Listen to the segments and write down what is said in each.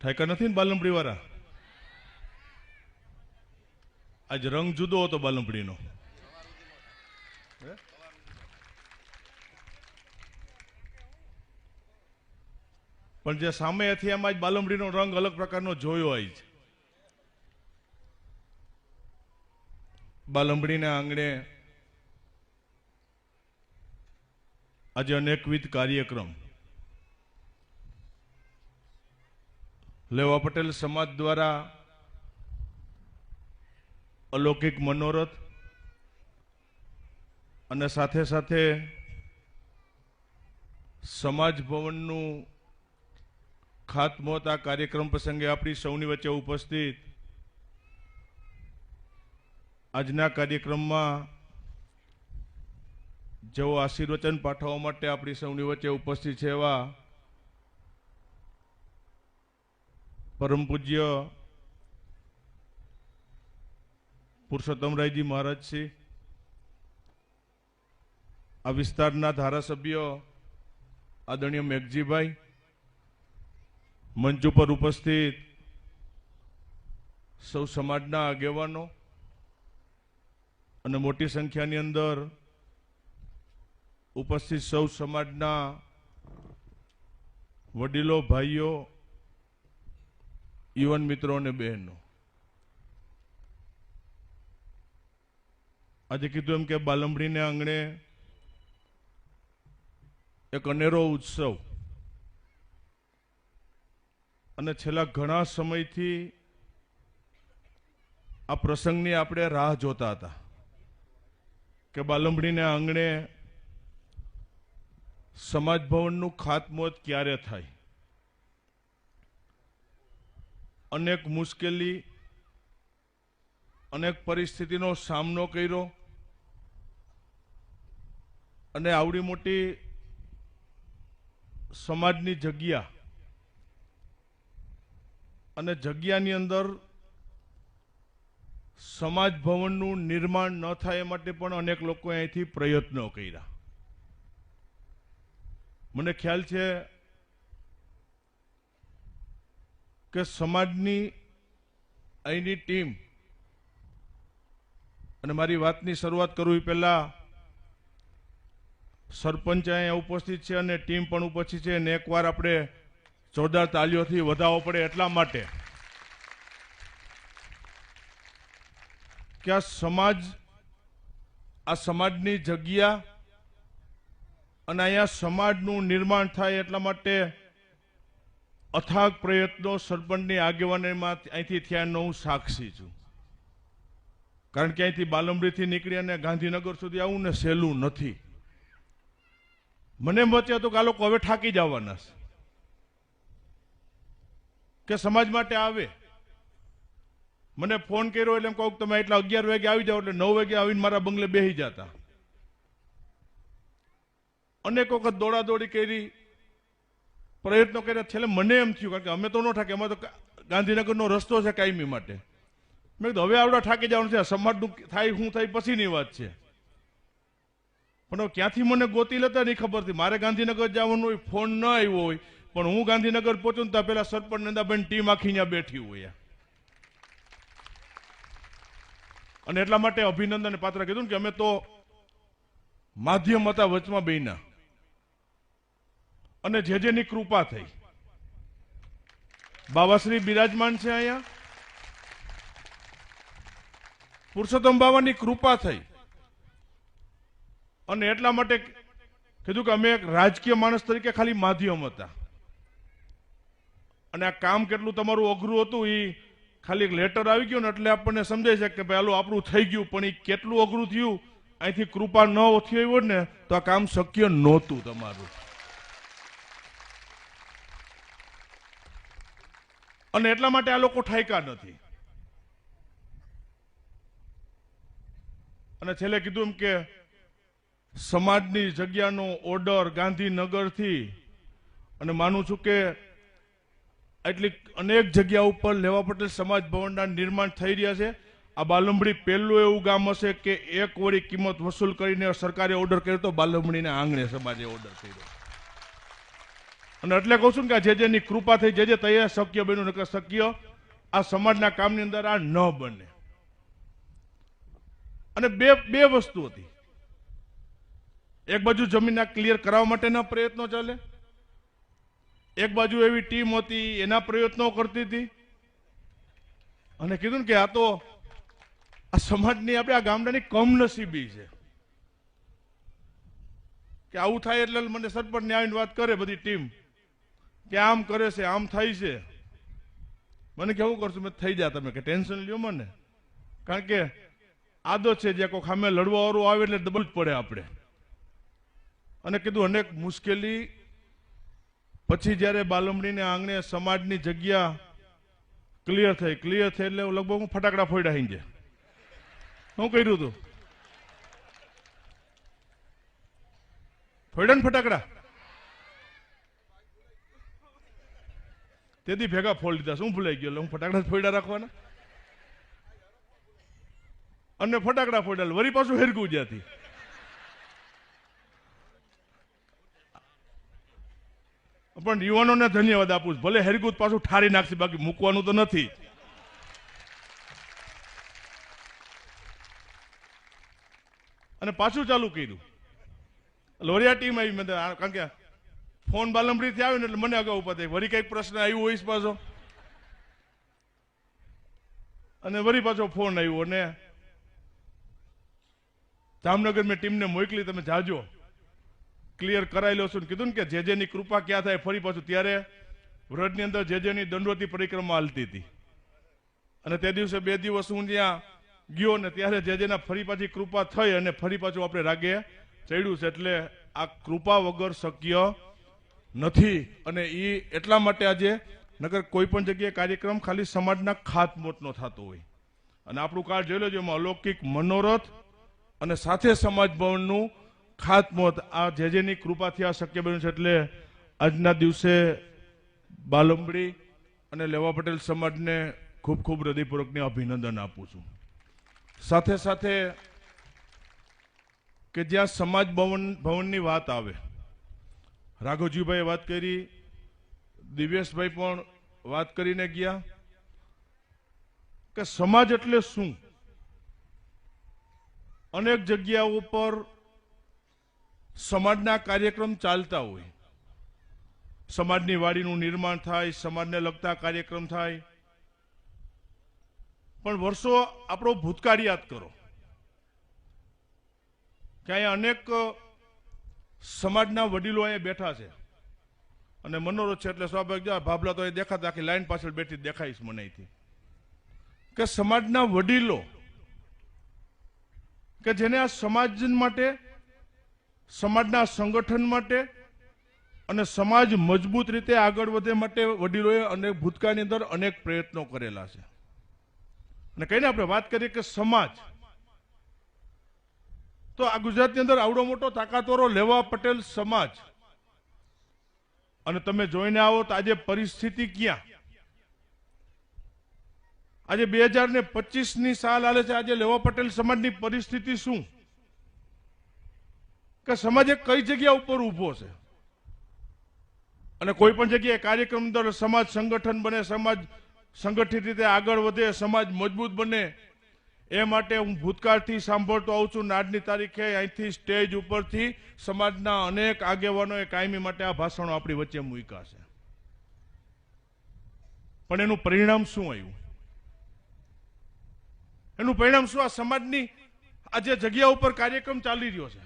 ઠેકા નથી ને બાલમડી વાળા આજ રંગ જુદો હતો બાલમડીનો હે? પણ જે સામે એમાં જ બાલમડીનો રંગ અલગ પ્રકારનો જોયો હોય છે બાલમડીના આંગણે આજે અનેકવિધ કાર્યક્રમ લેવા પટેલ સમાજ દ્વારા અલૌકિક મનોરથ અને સાથે સાથે સમાજ ભવનનું ખાતમુહૂર્ત આ કાર્યક્રમ પ્રસંગે આપણી સૌની વચ્ચે ઉપસ્થિત. આજના કાર્યક્રમમાં જેઓ આશીર્વચન પાઠવવા માટે આપણી સૌની વચ્ચે ઉપસ્થિત છે એવા પરમ પૂજ્ય પુરુષોત્તમરાયજી મહારાજ શ્રી, આ વિસ્તારના ધારાસભ્ય આદરણીય મેઘજીભાઈ, મંચ ઉપર ઉપસ્થિત સૌ સમાજના આગેવાનો અને મોટી સંખ્યાની અંદર ઉપસ્થિત સૌ સમાજના વડીલો, ભાઈઓ યુવાન મિત્રો અને બહેનો. આજે કીધું એમ કે બાલમડીને આંગણે એક અનેરો ઉત્સવ. અને છેલ્લા ઘણા સમયથી આ પ્રસંગની આપણે રાહ જોતા હતા કે બાલમડીને આંગણે સમાજ ભવનનું ખાતમુહૂર્ત ક્યારે થાય? અનેક મુશ્કેલી, અનેક પરિસ્થિતિનો સામનો કર્યો અને આવડી મોટી સમાજની જગ્યા અને જગ્યાની અંદર સમાજ ભવનનું નિર્માણ ન થાય એ માટે પણ અનેક લોકોએ અહીંથી પ્રયત્નો કર્યા. મને ખ્યાલ છે કે સમાજની અહીંની ટીમ અને મારી વાતની શરૂઆત કરવી પહેલાં સરપંચ અહીંયા ઉપસ્થિત છે અને ટીમ પણ ઉપસ્થિત છે અને એકવાર આપણે જોરદાર તાલીઓથી વધાવવો પડે એટલા માટે. કે આ સમાજ, આ સમાજની જગ્યા અને અહીંયા સમાજનું નિર્માણ થાય એટલા માટે અથાગ પ્રયત્નો સરપંચની આગેવાનીમાં અહીંથી થયાનો હું સાક્ષી છું. કારણ કે અહીંથી બાલમડીથી નીકળી અને ગાંધીનગર સુધી આવું ને સહેલું નથી. મને એમ વચ્ચે હતું કે આ લોકો હવે ઠાકી જવાના છે. કે સમાજ માટે આવે. મને ફોન કર્યો એટલે એમ કહું તમે એટલા અગિયાર વાગે આવી જાઓ એટલે નવ વાગે આવીને મારા બંગલે બેસી જતા. અનેક વખત દોડાદોડી કરી પ્રયત્નો કર્યા. છેલ્લે મને એમ થયું, કારણ કે અમે તો ન થાકે, અમે તો ગાંધીનગરનો રસ્તો છે કાયમી માટે. મેં કીધું, હવે આવડા થાકી જવાનું છે, સમાજનું થાય શું થાય પછીની વાત છે. પણ ક્યાંથી મને ગોતી લેતા નહીં ખબર હતી મારે ગાંધીનગર જવાનું હોય, ફોન ન આવ્યો હોય, પણ હું ગાંધીનગર પહોંચું ત્યાં પેલા સરપંચ નંદાબેન ટીમ આખી ત્યાં બેઠી હોય અને એટલા માટે અભિનંદન પાત્ર કીધું કે અમે તો માધ્યમ હતા વચમાં બેના અને જે જેની કૃપા થઈ. બાવાશ્રી બિરાજમાન છે અહીંયા. પુરુષોત્તમ બાવાની કૃપા થઈ. અને એટલા માટે કીધું કે અમે એક રાજકીય માણસ તરીકે ખાલી માધ્યમ હતા. અને આ કામ કેટલું તમારું અઘરું હતું એ ખાલી એક લેટર આવી ગયું ને એટલે આપણને સમજાય છે કે ભાઈ, હાલો, આપણું થઈ ગયું, પણ એ કેટલું અઘરું થયું? અહીંથી કૃપા ન થઈ હોય ને તો આ કામ શક્ય નહોતું તમારું. અને એટલા માટે આ લોકો ઠાયકા નથી. અને છેલ્લે કીધું એમ કે સમાજની જગ્યાનો ઓર્ડર ગાંધીનગરથી, અને માનું છું કે એટલી અનેક જગ્યા ઉપર લેવા પટેલ સમાજ ભવનના નિર્માણ થઈ રહ્યા છે. આ બાલંબડી પહેલું એવું ગામ હશે કે એક વળી કિંમત વસૂલ કરીને સરકારે ઓર્ડર કર્યો તો બાલંબડીના આંગણે સમાજે ઓર્ડર કર્યો. અને એટલે કહું છું કે જે જેની કૃપા થઈ, જે જે તૈયાર શક્ય બન્યું, નકર શક્ય, આ સમાજના કામની અંદર આ ન બને. અને બે બે વસ્તુ હતી. એક બાજુ જમીનના ક્લિયર કરાવવા માટેના પ્રયત્નો ચાલે. એક બાજુ એવી ટીમ હતી, એના પ્રયત્નો કરતી હતી. અને કીધું કે આ તો, આ સમાજની આપણે આ ગામડાની કમનસીબી છે. કે આવું થાય એટલે મને સરપંચને આવીને વાત કરે બધી ટીમ. કે આમ કરે છે, આમ થાય છે. મને કેવું કરશું? મેં થઈ જા તમે, કે ટેન્શન લ્યો મને. કારણ કે આદો છે જે કોઈ ખામે લડવા વાળું આવે એટલે ડબલ જ પડે આપણે. અને કીધું અનેક મુશ્કેલી. પછી જ્યારે બાલમણીને આંગણે સમાજની જગ્યા ક્લિયર થઈ ક્લિયર થઈ એટલે લગભગ હું ફટાકડા ફોડ્યા છે શું કર્યું હતું ફોડ્યા ને ફટાકડા? તેથી ભેગા ફોડ લીધા શું ભૂલાઈ ગયો, એટલે હું ફટાકડા ફોડ્યા રાખવાના. અને ફટાકડા ફોડ્યા વરી પાછું હેરગું જ્યાંથી. પણ યુવાનોને ધન્યવાદ આપું છું. ભલે હેરકૂદ પાછું ઠારી નાખશે, બાકી મૂકવાનું તો નથી. અને પાછું ચાલુ કર્યું. લોરિયા ટીમ આવી, મેં કારણ કે ફોન બાલમડીથી આવ્યો ને એટલે મને અગાઉ પતે વળી કંઈક પ્રશ્ન આવ્યો હોય પાછો. અને વળી પાછો ફોન આવ્યો અને જામનગર મેં ટીમને મોકલી, તમે જાજો. ક્લિયર કરાવી લો છું ને કીધું ને કે જે જેની કૃપા ક્યાં થાય ફરી પાછું. ત્યારે વ્રતની અંદર જે જેની દંડવતી પરિક્રમા હાલતી હતી. અને તે દિવસે બે દિવસ હું ત્યાં ગયો ને ત્યારે જે જેના ફરી પાછી કૃપા થઈ અને ફરી પાછું આપણે રાગે ચડ્યું છે. એટલે આ કૃપા વગર શક્ય નથી. અને એ એટલા માટે આજે નગર કોઈ પણ જગ્યાએ કાર્યક્રમ ખાલી સમાજના ખાતમોટનો થતો હોય. અને આપણું કાર્ડ જોઈ લેજો એમાં અલૌકિક મનોરથ અને સાથે સમાજ ભવનનું ખાતમોત આ જે જેની કૃપાથી આ શક્ય બન્યું છે એટલે આજના દિવસે બાલંબડી અને લેવા પટેલ સમાજને ખૂબ ખૂબ હૃદયપૂર્વકને અભિનંદન આપું છું. સાથે સાથે કે જ્યાં સમાજ ભવન, ભવનની વાત આવે રાઘવજીભાઈએ વાત કરી. દિવ્યેશભાઈ પણ વાત કરીને ગયા કે સમાજ એટલે શું? અનેક જગ્યાઓ પર સમાજના કાર્યક્રમ ચાલતા હોય. સમાજની વાડીનું નિર્માણ થાય, સમાજને લગતા કાર્યક્રમ થાય. પણ વર્ષો આપણો ભૂતકાળ યાદ કરો. ક્યાંય અનેક સમાજના વડીલો અહીંયા બેઠા છે. અને મનોરથ છે એટલે સ્વાભાવિક જો ભાભલા તો એ દેખાતા, આખી લાઈન પાછળ બેઠી દેખાઈશ મને અહીંથી. કે સમાજના વડીલો, કે જેને આ સમાજ માટે, સમાજના સંગઠન માટે અને સમાજ મજબૂત રીતે આગળ વધે માટે વડીલોએ અનેક ભૂતકાળની અંદર અનેક પ્રયત્નો કરેલા છે. અને કહીને આપણે વાત કરીએ કે સમાજ તો આ ગુજરાતની અંદર આવડો મોટો તાકાતવાળો લેવા પટેલ સમાજ. અને તમે જોઈને આવો તો આજે પરિસ્થિતિ ક્યાં? આજે બે હજાર ને પચીસની સાલ આલે છે. આજે લેવા પટેલ સમાજની પરિસ્થિતિ શું? કે સમાજ કઈ જગ્યા ઉપર ઊભો છે? અને કોઈ પણ જગ્યાએ કાર્યક્રમ અંદર સમાજ સંગઠન બને, સમાજ સંગઠિત રીતે આગળ વધે, સમાજ મજબૂત બને એ માટે હું ભૂતકાળથી સાંભળતો આવું છું. આજની તારીખે અહીંથી સ્ટેજ ઉપરથી સમાજના અનેક આગેવાનોએ કાયમી માટે આ ભાષણો આપણી વચ્ચે મૂક્યા છે. પણ એનું પરિણામ શું આવ્યું? એનું પરિણામ શું? આ સમાજની આ જે જગ્યા ઉપર કાર્યક્રમ ચાલી રહ્યો છે.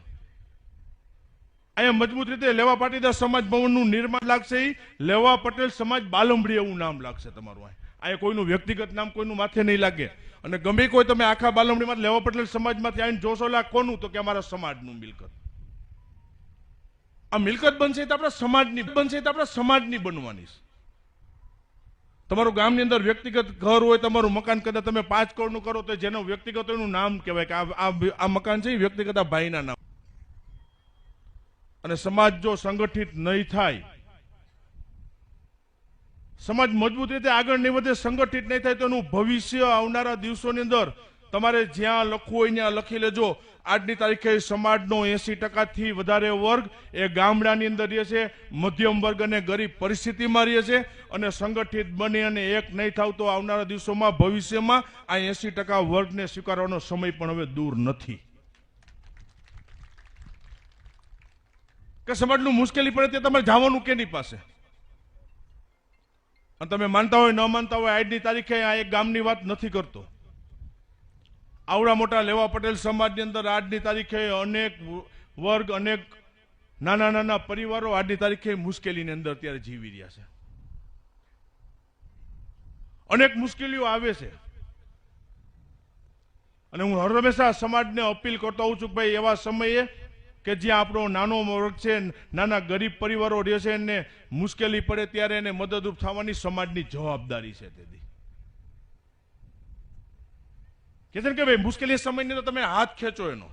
અહીંયા મજબૂત રીતે લેવા પાટીદાર સમાજ ભવનનું નિર્માણ લાગશે લેવા પટેલ સમાજ બાલંબડી એવું નામ લાગશે તમારું અહીં. અહીંયા કોઈનું વ્યક્તિગત નામ કોઈનું માથે નહીં લાગે. અને ગમે કોઈ તમે આખા બાલમણીમાં લેવા પટેલ સમાજમાંથી આવીને જોશો લા કોનું? તો કે અમારા સમાજનું મિલકત. આ મિલકત બનશે તો આપણા સમાજની, બનશે તો આપણા સમાજની બનવાની છે. તમારું ગામની અંદર વ્યક્તિગત ઘર હોય, તમારું મકાન કદાચ તમે પાંચ કરોડનું કરો તો જેનું વ્યક્તિગત એનું નામ કહેવાય કે આ- આ આ મકાન છે વ્યક્તિગત આ ભાઈના નામ. અને સમાજ જો સંગઠિત નહીં થાય સમાજ મજબૂત રીતે આગળ નહીં વધે, સંગઠિત નહીં થાય, તો એનું ભવિષ્ય આવનારા દિવસોની અંદર તમારે જ્યાં લખવું હોય ત્યાં લખી લેજો. આજની તારીખે સમાજનો એસી ટકાથી વધારે વર્ગ એ ગામડાની અંદર રહે છે, મધ્યમ વર્ગ અને ગરીબ પરિસ્થિતિમાં રહે છે અને સંગઠિત બની અને એક નહીં થાવ તો આવનારા દિવસોમાં, ભવિષ્યમાં આ એસી ટકા વર્ગને સ્વીકારવાનો સમય પણ હવે દૂર નથી. કે સમાજનું મુશ્કેલી પડે તે તમારે જવાનું કેની પાસે? અને તમે માનતા હોય, ન માનતા હોય, આજની તારીખે આ એક ગામની વાત નથી કરતો. આવડા મોટા લેવા પટેલ સમાજની અંદર આજની તારીખે અનેક વર્ગ, અનેક નાના નાના પરિવારો આજની તારીખે મુશ્કેલીની અંદર અત્યારે જીવી રહ્યા છે. અનેક મુશ્કેલીઓ આવે છે. અને હું હંમેશા સમાજને અપીલ કરતો હોઉં છું કે ભાઈ એવા સમયે કે જ્યાં આપણો નાનો વર્ગ છે, નાના ગરીબ પરિવારો રહે છે એને મુશ્કેલી પડે ત્યારે એને મદદરૂપ થવાની સમાજની જવાબદારી છે તેથી કે છે કે ભાઈ, મુશ્કેલી સમયની તો તમે હાથ ખેંચો એનો.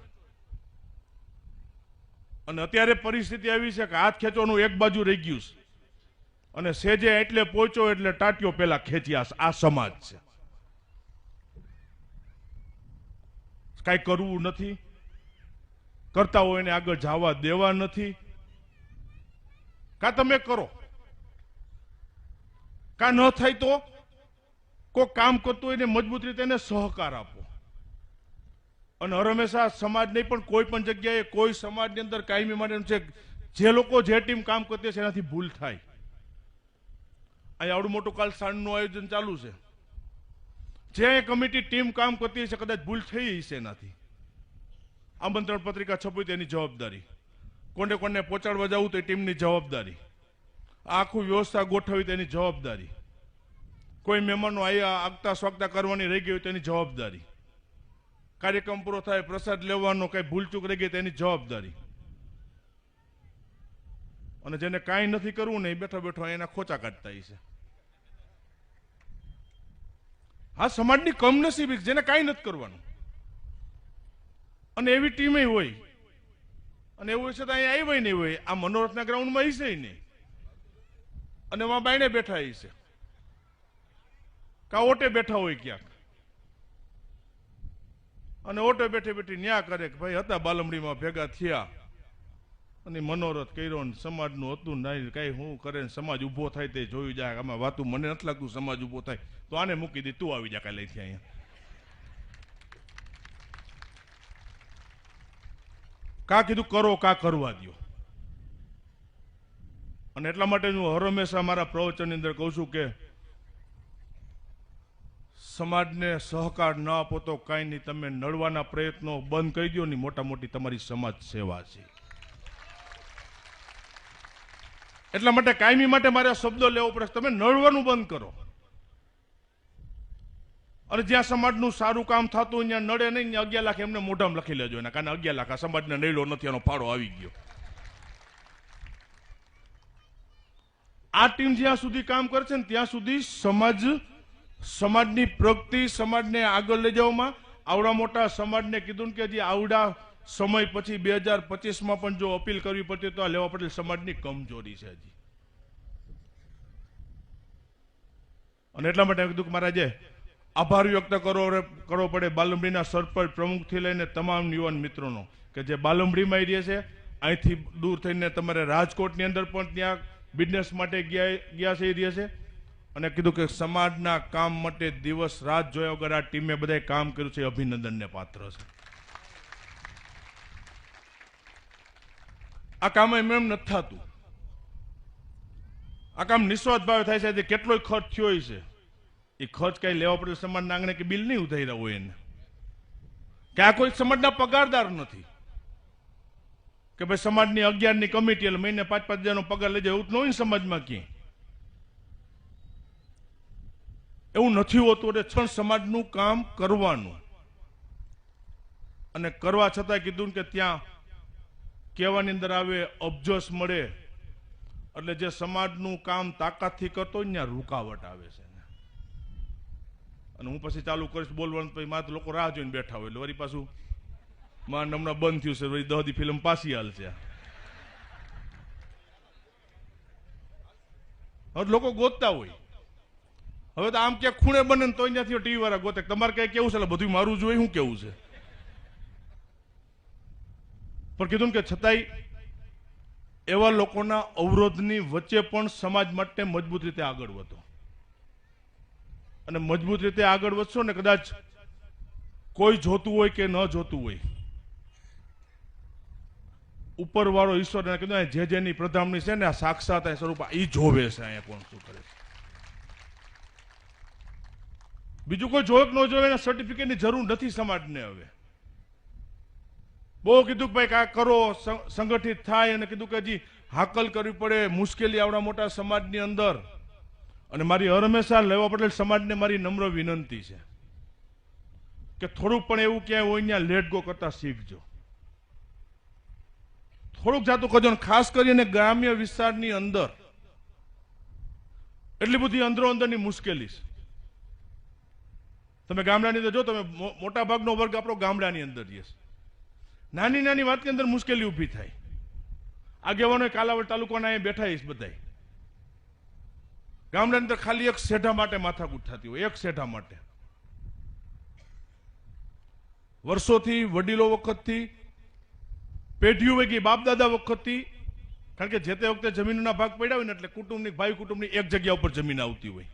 અને અત્યારે પરિસ્થિતિ આવી છે કે હાથ ખેંચવાનું એક બાજુ રહી ગયું છે. અને સેજે એટલે પહોંચ્યો એટલે ટાટીઓ પેલા ખેંચ્યા આ સમાજ છે. કાંઈ કરવું નથી. કરતા હોય એને આગળ જવા દેવા નથી. કા તમે કરો? કા ન થાય તો? કોઈ કામ કરતું હોય એને મજબૂત રીતે એને સહકાર આપો. અને હંમેશા સમાજ નહીં પણ કોઈ પણ જગ્યાએ કોઈ સમાજની અંદર કાયમી માટે છે જે લોકો જે ટીમ કામ કરતી છે એનાથી ભૂલ થાય. અહીં આવડું મોટું કાલ સાંજનું આયોજન ચાલુ છે. જે કમિટી ટીમ કામ કરતી હશે કદાચ ભૂલ થઈ હશે એનાથી. આમંત્રણ પત્રિકા છપવી તેની જવાબદારી. કોને કોને પહોંચાડવા જવું તે ટીમની જવાબદારી. આખું વ્યવસ્થા ગોઠવી તેની જવાબદારી. કોઈ મહેમાનો આયા આગતા સ્વાગતા કરવાની રહી ગઈ તેની જવાબદારી. કાર્યક્રમ પૂરો થાય, પ્રસાદ લેવાનો કંઈ ભૂલચૂક રહી ગઈ તેની જવાબદારી. અને જેને કાંઈ નથી કરવું ને એ બેઠા બેઠા એના ખોચા કાઢતા છે હા, સમાજની કમનસીબી જેને કાંઈ નથી કરવાનું. અને એવી ટીમે હોય. અને એવું છે તો અહીંયા આવી નહીં હોય. આ મનોરથના ગ્રાઉન્ડમાં હશે નહીં અને એમાં બાયણે બેઠા હશે કા ઓટે બેઠા હોય ક્યાંક. અને ઓટે બેઠે બેઠી ન્યા કરે કે ભાઈ હતા બાલમડીમાં ભેગા થયા. અને મનોરથ કર્યો ને સમાજનું હતું નહીં કઈ હું કરે સમાજ ઊભો થાય તે જોયું જાય. આમાં વાતું મને નથી લાગતું સમાજ ઊભો થાય. તો આને મૂકી દે, તું આવી જા કાલે લઈથી અહીંયા. કા કીધું કરો, કા કરવા દો અને એટલા માટે હું હર હંમેશા મારા પ્રવચનની અંદર કહું છું કે સમાજને સહકાર ન આપો તો કાંઈ નહીં, તમે નડવાના પ્રયત્નો બંધ કરી દો ની મોટા મોટી તમારી સમાજ સેવા છે. એટલા માટે કાયમી માટે મારે શબ્દો લેવો પડે તમે નડવાનું બંધ કરો. અને જ્યાં સમાજનું સારું કામ થતું અહીંયા નડે નહીં અગિયાર લાખ એમને મોઢામાં લખી લેજો એના, કારણ અગિયાર લાખ આ સમાજને નડેલો નથી, એનો ફાળો આવી ગયો. આ ટીમ જ્યાં સુધી કામ કરે છે ને, ત્યાં સુધી સમાજ, સમાજની પ્રગતિ, સમાજને આગળ લઈ જવામાં, આવડા મોટા સમાજને કીધું કે જે આવડા સમય પછી બે હજાર પચીસમાં પણ જો અપીલ કરવી પડતી તો આ લેવા પટેલ સમાજની કમજોરી છે હજી. અને એટલા માટે કીધું કે મારા જે આભાર વ્યક્ત કરવો કરવો પડે બાલમડીના સરપંચ પ્રમુખથી લઈને તમામ યુવાન મિત્રોનો, કે જે બાલમડીમાં રહે છે, અહીંથી દૂર થઈને તમારે રાજકોટની અંદર પણ ત્યાં બિઝનેસ માટે ગયા ગયા છે એ રહે છે. અને કીધું કે સમાજના કામ માટે દિવસ રાત જોયા વગર આ ટીમે બધાએ કામ કર્યું છે અભિનંદનને પાત્ર છે. આ કામ એમ એમ નથી થતું. આ કામ નિસ્વાર્થ ભાવે થાય છે કેટલોય ખર્ચ થયો છે એ ખર્ચ કઈ લેવા પડે સમાજના આંગણે કે બિલ નહીં ઉધાઈ રહ્યું હોય એને. કે આ કોઈ સમાજના પગારદાર નથી. કે ભાઈ સમાજની અગિયારની કમિટી એટલે મહિને પાંચ પાંચ હજારનો પગાર લેજો, એવું તો ન સમાજમાં ક્યાંય. એવું નથી હોતું એટલે છણ સમાજનું કામ કરવાનું. અને કરવા છતાં કીધું કે ત્યાં કહેવાની અંદર આવે, અબજસ મળે. એટલે જે સમાજનું કામ તાકાતથી કરતો ત્યાં રૂકાવટ આવે છે. અને હું પછી ચાલુ કરીશ બોલવાનું પછી માત્ર લોકો રાહ જોઈને બેઠા હોય. એટલે વળી પાછું માન હમણાં બંધ થયું છે. વળી દહદી ફિલ્મ પાછી હાલ છે હવે લોકો ગોતતા હોય. હવે તો આમ કે ખૂણે બને તો અહીંયાથી ટીવી વાળા ગોતે. તમારે કઈ કેવું છે? એટલે બધું મારું જોઈએ શું કેવું છે? પણ કીધું કે છતાંય એવા લોકોના અવરોધની વચ્ચે પણ સમાજ માટે મજબૂત રીતે આગળ વધો. અને મજબૂત રીતે આગળ વધશો ને કદાચ કોઈ જોતું હોય કે ન જોતું હોય. ઉપરવાળો ઈશ્વરને કીધું જે જેની પ્રધામણી છે ને, આ સાક્ષાત આ સ્વરૂપ એ જોવે છે અહીંયા કોણ શું કરે છે. બીજું કોઈ જોવે ન જોવે એના સર્ટિફિકેટની જરૂર નથી સમાજને હવે. બહુ કીધું કે ભાઈ કાંઈ કરો સંગઠિત થાય અને કીધું કે હજી હાકલ કરવી પડે મુશ્કેલી આવડા મોટા સમાજની અંદર. અને મારી હર હંમેશા લેવા પટેલ સમાજને મારી નમ્ર વિનંતી છે કે થોડુંક પણ એવું ક્યાંય હોય ત્યાં લેટ ગો કરતા શીખજો. થોડુંક જાતું કરજો ખાસ કરીને ગ્રામ્ય વિસ્તારની અંદર એટલી બધી અંદરો અંદરની મુશ્કેલી છે. તમે ગામડાની અંદર જો, તમે મોટા ભાગનો વર્ગ આપણો ગામડાની અંદર રહે નાની નાની વાતની અંદર મુશ્કેલી ઊભી થાય. આગેવાનો કાલાવડ તાલુકાના અહીંયા બેઠા છે બધાય. ગામડાની અંદર ખાલી એક શેઢા માટે માથાકૂટ થતી હોય, એક શેઢા માટે. વર્ષોથી વડીલો વખતથી, પેઢીઓ વૈગી બાપ દાદા વખતથી, કારણ કે જે તે વખતે જમીનના ભાગ પડ્યા હોય ને એટલે કુટુંબની, ભાઈ કુટુંબની એક જગ્યા ઉપર જમીન આવતી હોય.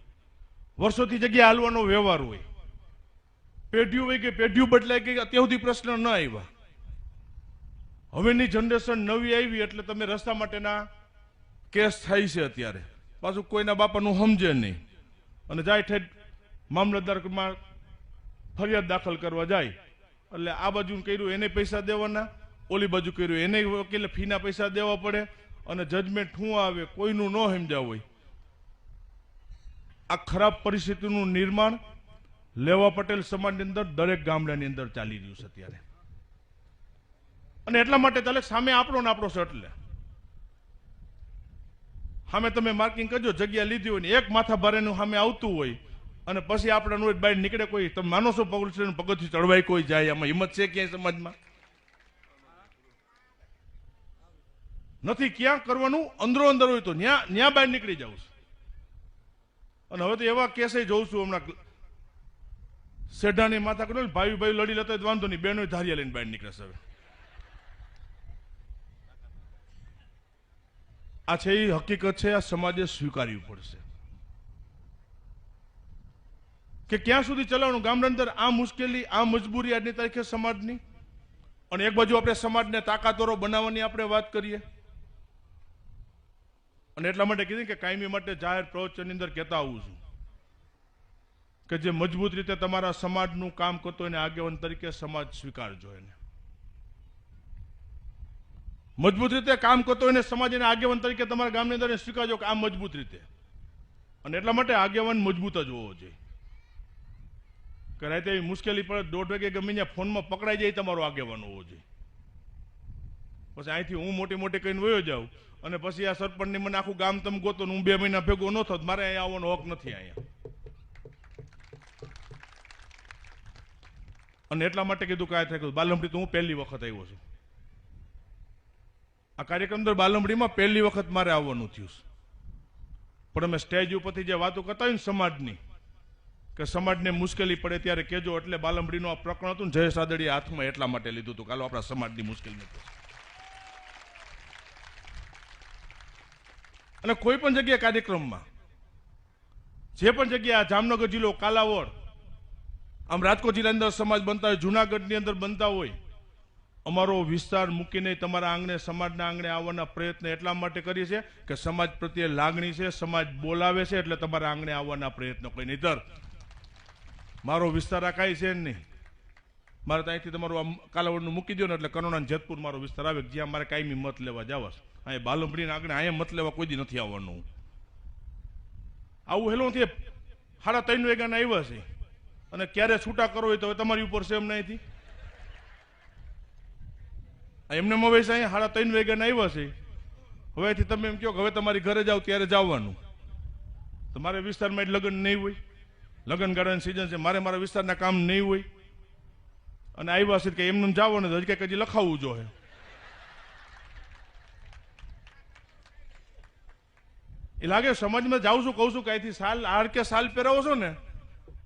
વર્ષોથી જગ્યા હાલવાનો વ્યવહાર હોય. પેઢીઓ ગઈ પેઢીઓ બદલાઈ ગઈ, અત્યાર સુધી પ્રશ્ન ન આવ્યા. હવેની જનરેશન નવી આવી એટલે તમે રસ્તા માટેના કેસ થાય છે અત્યારે. પાછું કોઈના બાપાનું સમજે નહીં. અને જાય ઠેઠ મામલતદારમાં ફરિયાદ દાખલ કરવા જાય. એટલે આ બાજુ કર્યું, એને પૈસા દેવાના. ઓલી બાજુ કર્યું, એને વકીલે ફીના પૈસા દેવા પડે. અને જજમેન્ટ શું આવે, કોઈનું ન સમજાવ હોય. આ ખરાબ પરિસ્થિતિનું નિર્માણ લેવા પટેલ સમાજની અંદર દરેક ગામડાની અંદર ચાલી રહ્યું છે અત્યારે. અને એટલા માટે ચાલે સામે આપણો ને આપણો છે એટલે સામે તમે માર્કિંગ કરજો, જગ્યા લીધી હોય ને એક માથા ભારેનું સામે આવતું હોય અને પછી આપણે રોજ બહાર નીકળે કોઈ. તમે માનો છો પગલું પગથી ચડવાય કોઈ જાય, આમાં હિંમત છે ક્યાંય સમાજમાં? નથી, ક્યાં કરવાનું? અંદરો અંદર હોય તો ન્યા ન્યા બહાર નીકળી જાઉં છું. અને હવે તો એવા કેસે જોઉં છું હમણાં સેઢાની માથા કરો ભાઈ ભાઈ લડી લેતા વાંધો નહીં બેનો ધારિયા લઈને બહાર નીકળે હવે. આ છે એ હકીકત છે, આ સમાજે સ્વીકારવી પડશે. કે ક્યાં સુધી ચલાવવાનું? ગામની અંદર આ મુશ્કેલી, આ મજબૂરી આજની તારીખે સમાજની? અને એક બાજુ આપણે સમાજને તાકાતવારો બનાવવાની આપણે વાત કરીએ. અને એટલા માટે કીધું કે કાયમી માટે જાહેર પ્રવચનની અંદર કહેતા આવું છું કે જે મજબૂત રીતે તમારા સમાજનું કામ કરતો એને આગેવાન તરીકે સમાજ સ્વીકારજો એને. મજબૂત રીતે કામ કરતો એને સમાજના આગેવાન તરીકે તમારા ગામની અંદર સ્વીકારજો કે આ મજબૂત રીતે. અને એટલા માટે આગેવાન મજબૂત જ હોવો જોઈએ. કે તેવી મુશ્કેલી પડે, દોઢ વાગે ગમે ત્યાં ફોનમાં પકડાઈ જાય તમારો આગેવાન હોવો જોઈએ. પછી અહીંથી હું મોટી મોટી કહીને વયો જાઉં અને પછી આ સરપંચની મને આખું ગામ તમે ગોતો હું બે મહિના ભેગો ન થાત, મારે અહીંયા આવવાનો હક નથી અહીંયા. અને એટલા માટે કીધું કે આ થાય બાલમડી તો હું પહેલી વખત આવ્યો છું. આ કાર્યક્રમ અંદર બાલમડીમાં પહેલી વખત મારે આવવાનું થયું પણ અમે સ્ટેજ ઉપરથી જે વાતો કરતા હોય ને સમાજની, કે સમાજને મુશ્કેલી પડે ત્યારે કેજો એટલે બાલમડીનું આ પ્રકરણ હતું ને જય સાદડીએ હાથમાં એટલા માટે લીધું હતું કાલો આપણા સમાજની મુશ્કેલી અને કોઈ પણ જગ્યાએ કાર્યક્રમમાં, જે પણ જગ્યાએ જામનગર જિલ્લો કાલાવડ, આમ રાજકોટ જિલ્લાની અંદર સમાજ બનતા હોય, જુનાગઢની અંદર બનતા હોય અમારો વિસ્તાર મૂકીને તમારા આંગણે, સમાજના આંગણે આવવાના પ્રયત્ન એટલા માટે કરીએ છીએ કે સમાજ પ્રત્યે લાગણી છે, સમાજ બોલાવે છે એટલે તમારા આંગણે આવવાના પ્રયત્ન કોઈ નહીતર મારો વિસ્તાર આ કાંઈ છે નહીં. મારે ત્યાંથી તમારું કાલાવડનું મૂકી દો ને એટલે કરોડા જેતપુર મારો વિસ્તાર આવે. જ્યાં મારે કાયમી મત લેવા જવા અહીં બાલમડીને આગળ અહીંયા મત લેવા કોઈ દી નથી આવવાનું. આવું હેલો નથી. સાડા ત્રણ વેગાના આવ્યા છે. અને ક્યારે છૂટા કરો હોય તો તમારી ઉપર છે એમ અહીંથી એમને મોબાઈલ અહીંયા સાડા ત્રણ વાગ્યાના આવ્યા છે. હવેથી તમે એમ કહો કે હવે તમારી ઘરે જાઓ, ત્યારે જવાનું તમારે વિસ્તારમાં જ લગ્ન નહીં હોય. લગ્ન ગાળાની સિઝન છે, મારે મારા વિસ્તારના કામ નહીં હોય. અને આવ્યા છે કે એમને જવાનું હજી કંઈક હજી લખાવવું જોઈએ. એ લાગે સમાજમાં જાઉં છું, કહું છું કે અહીંથી સાલ, આર કે સાલ પહેરાવો છો ને,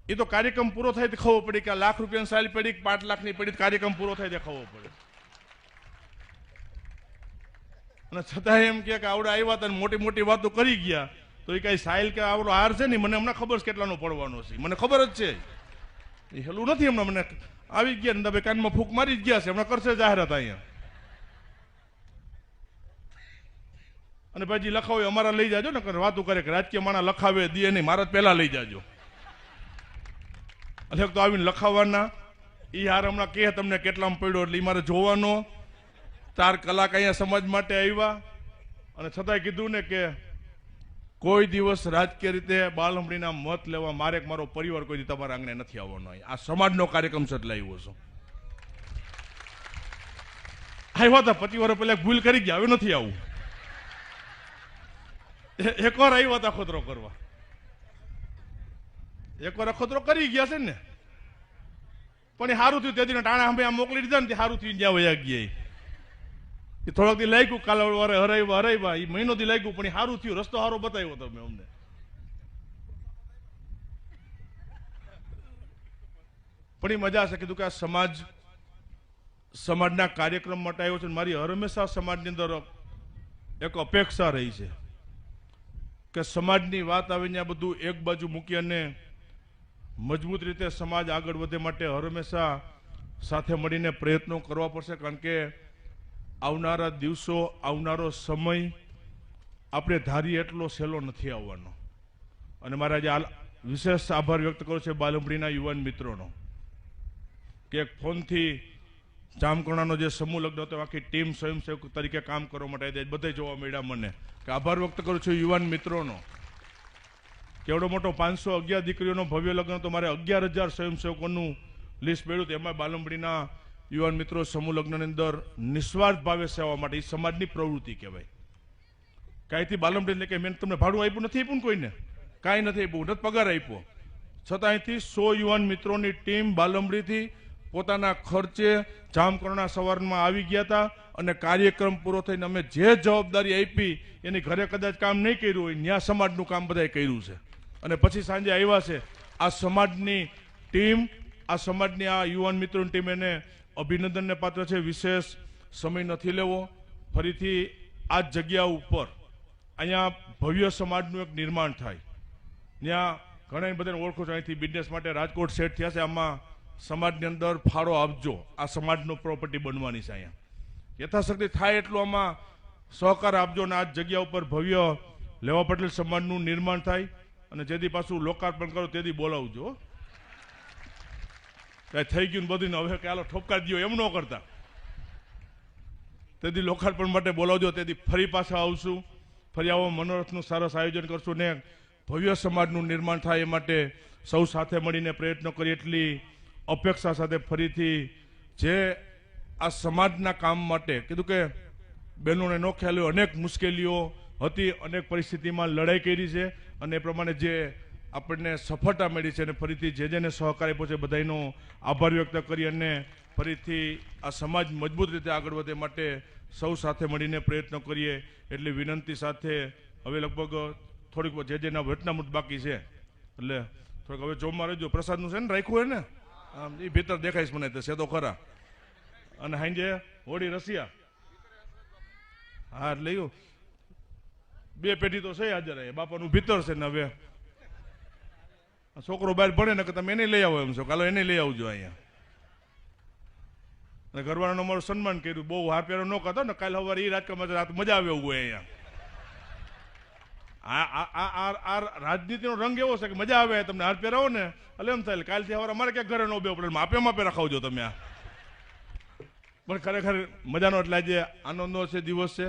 એ તો કાર્યક્રમ પૂરો થાય તો ખબર પડી કે લાખ રૂપિયાની સાલ પડી પાંચ લાખની પડી કાર્યક્રમ પૂરો થાય તો ખબર પડે. અને છતાં એમ કે આવડે આવ્યા હતા મોટી મોટી વાતો કરી ગયા, તો એ કઈ સાહિલ કે આવડો હાર છે ને મને હમણાં ખબર છે કેટલાનો પડવાનો છે. મને ખબર જ છે. એ હેલું નથી હમણાં, મને આવી ગયા ને તમે કાનમાં ફૂંક મારી જ ગયા છે, હમણાં કરશે જાહેરાત અહીંયા. અને પછી લખાવે, અમારા લઈ જાજો ને વાતો કરે કે રાજકીય માણા લખાવે, દે નહીં, મારા પહેલા લઈ જાજો. એટલે તો આવીને લખાવવાના એ હાર હમણાં કે તમને કેટલામાં પડ્યો એટલે એ મારે જોવાનો. ચાર કલાક અહીંયા સમાજ માટે આવ્યા અને છતાંય કીધું ને કે કોઈ દિવસ રાજકીય રીતે બાલમડીના મત લેવા મારે મારો પરિવાર કોઈ તમારા આંગણે નથી આવવાનો. આ સમાજનો કાર્યક્રમ છે એટલે આવ્યો છું આવ્યા હતા પચી વર્ષ પહેલા ભૂલ કરી ગયા, હવે નથી આવું એકવાર આવ્યા હતા ખોતરો કરવા એકવાર અખતરો કરી ગયા છે ને પણ સારું થયું તેથી ટાણા અમે મોકલી દીધા ને સારું થયું જ્યાં વયા ગયા. એ થોડાક દી લાગ્યું, કાલે વારે હરાવ્યા હરાવ્યા એ મહિનો થી લાગ્યું, પણ સારું થયું. રસ્તો સારો બતાવ્યો તમે અમને. પણ એ મજા છે, કીધું કે આ સમાજ, સમાજના કાર્યક્રમ માટે આવ્યો છે મારી હંમેશા સમાજની અંદર એક અપેક્ષા રહી છે કે સમાજની વાત આવીને આ બધું એક બાજુ મૂકી અને મજબૂત રીતે સમાજ આગળ વધે માટે હંમેશા સાથે મળીને પ્રયત્નો કરવા પડશે, કારણ કે આવનારા દિવસો, આવનારો સમય આપણે ધારીએ એટલો સહેલો નથી આવવાનો. અને મારે આ વિશેષ આભાર વ્યક્ત કરું છે બાલમડીના યુવાન મિત્રોનો કે એક ફોનથી જામકરણાનો જે સમૂહ લગ્ન હતો, આખી ટીમ સ્વયંસેવક તરીકે કામ કરવા માટે બધે જોવા મળ્યા મને. કે આભાર વ્યક્ત કરું છું યુવાન મિત્રોનો. કેવડો મોટો પાંચસો અગિયાર દીકરીઓનો ભવ્ય લગ્ન તો મારે અગિયાર હજાર સ્વયંસેવકોનું લિસ્ટ મેળ્યું એમાં બાલમડીના યુવાન મિત્રો, સમૂહ લગ્નની અંદર નિસ્વાર્થ ભાવે સેવા માટે એ સમાજની પ્રવૃત્તિ કહેવાય. કાંઈથી બાલમડી એટલે કે મેં તમને ભાડું આપ્યું નથી આપ્યું કોઈને? કાંઈ નથી આપ્યું, નથી પગાર આપ્યો. છતાં અહીંથી સો યુવાન મિત્રોની ટીમ બાલમડીથી પોતાના ખર્ચે જામકરણા સવારમાં આવી ગયા હતા અને કાર્યક્રમ પૂરો થઈને અમે જે જવાબદારી આપી એની ઘરે કદાચ કામ નહીં કર્યું હોય, ન્યા સમાજનું કામ બધાએ કર્યું છે. અને પછી સાંજે આવ્યા છે. આ સમાજની ટીમ, આ સમાજની આ યુવાન મિત્રોની ટીમ એને અભિનંદનને પાત્ર છે. વિશેષ સમય નથી લેવો. ફરીથી આ જગ્યા ઉપર અહીંયા ભવ્ય સમાજનું એક નિર્માણ થાય. ત્યાં ઘણા બધાને ઓળખો છો. અહીંથી બિઝનેસ માટે રાજકોટ સેટ થયા છે. આમાં સમાજની અંદર ફાળો આપજો. આ સમાજનો પ્રોપર્ટી બનવાની છે અહીંયા. યથાશક્તિ થાય એટલું આમાં સહકાર આપજો અને આ જગ્યા ઉપર ભવ્ય લેવા પટેલ સમાજનું નિર્માણ થાય. અને જેથી પાછું લોકાર્પણ કરો, તેથી બોલાવજો. કાંઈ થઈ ગયું બધું હવે કે ઠોપકા દો એમ ન કરતા. તેથી લોખાર્પણ માટે બોલાવજો, તેથી ફરી પાછા આવશું. ફરી આવો મનોરથનું સરસ આયોજન કરશું ને ભવ્ય સમાજનું નિર્માણ થાય એ માટે સૌ સાથે મળીને પ્રયત્નો કરીએ એટલી અપેક્ષા સાથે ફરીથી જે આ સમાજના કામ માટે કીધું કે બહેનોને ન ખ્યાલ અનેક મુશ્કેલીઓ હતી, અનેક પરિસ્થિતિમાં લડાઈ કરી છે અને એ પ્રમાણે જે આપણને સફળતા મળી છે અને ફરીથી જે જેને સહકાર આપ્યો છે, બધાનો આભાર વ્યક્ત કરી અને ફરીથી આ સમાજ મજબૂત રીતે આગળ વધે માટે સૌ સાથે મળીને પ્રયત્નો કરીએ એટલી વિનંતી સાથે હવે લગભગ થોડીક જે જેના વચનામૃત બાકી છે. એટલે થોડીક હવે જોમાં રહેજો. પ્રસાદનું છે ને રાખ્યું હોય ને આમ એ ભીતર દેખાઈશ મને તો છે તો ખરા. અને હાંજે હોળી રસિયા. હા, એટલે બે પેઢી તો છે હાજર બાપાનું ભીતર છે ને હવે. છોકરો બહાર ભણે ને કે તમે એને લઈ આવો એમ છો. કાલો એને લઈ આવજો અહીંયા. અને ઘરવાળાનું અમારું સન્માન કર્યું. બહુ હાર પહેરો ન કરતો ને, કાલે સવારે એ રાજકારણમાં રાત મજા આવે એવું હોય અહીંયા. રાજનીતિનો રંગ એવો છે કે મજા આવે તમને હાર પહેરાવો ને, એટલે એમ થાય, કાલથી સવારે અમારે ક્યાં ઘરે ન બે પડે માપે માપે રખાવજો તમે આ. પણ ખરેખર મજાનો એટલે આજે આનંદનો છે, દિવસ છે.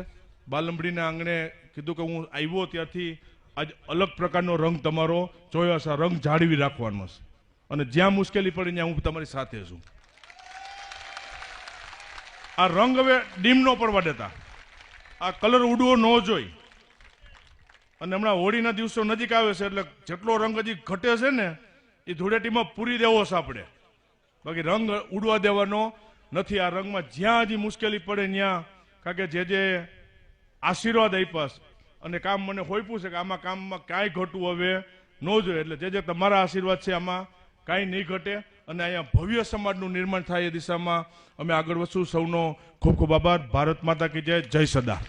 બાલંબડીના આંગણે કીધું કે હું આવ્યો ત્યારથી આજ અલગ પ્રકારનો રંગ તમારો જોયો હશે રંગ જાળવી રાખવાનો છે. અને જ્યાં મુશ્કેલી પડે ત્યાં હું તમારી સાથે છું. આ રંગ હવે ડીમ ન પડવા દેતા. આ કલર ઉડવો ન જોઈ. અને હમણાં હોળીના દિવસો નજીક આવે છે એટલે જેટલો રંગ હજી ઘટે છે ને, એ ધૂળેટીમાં પૂરી દેવો છે આપણે. બાકી રંગ ઉડવા દેવાનો નથી. આ રંગમાં જ્યાં હજી મુશ્કેલી પડે ત્યાં, કારણ કે જે જે આશીર્વાદ આપ્યા અને કામ મને હોઈપું છે કે આમાં કામમાં કાંઈ ઘટવું હવે ન જોઈએ. એટલે જે જે તમારા આશીર્વાદ છે આમાં કાંઈ નહીં ઘટે અને અહીંયા ભવ્ય સમાજનું નિર્માણ થાય એ દિશામાં અમે આગળ વધશું. સૌનો ખૂબ ખૂબ આભાર. ભારત માતા કી જય. જય સદા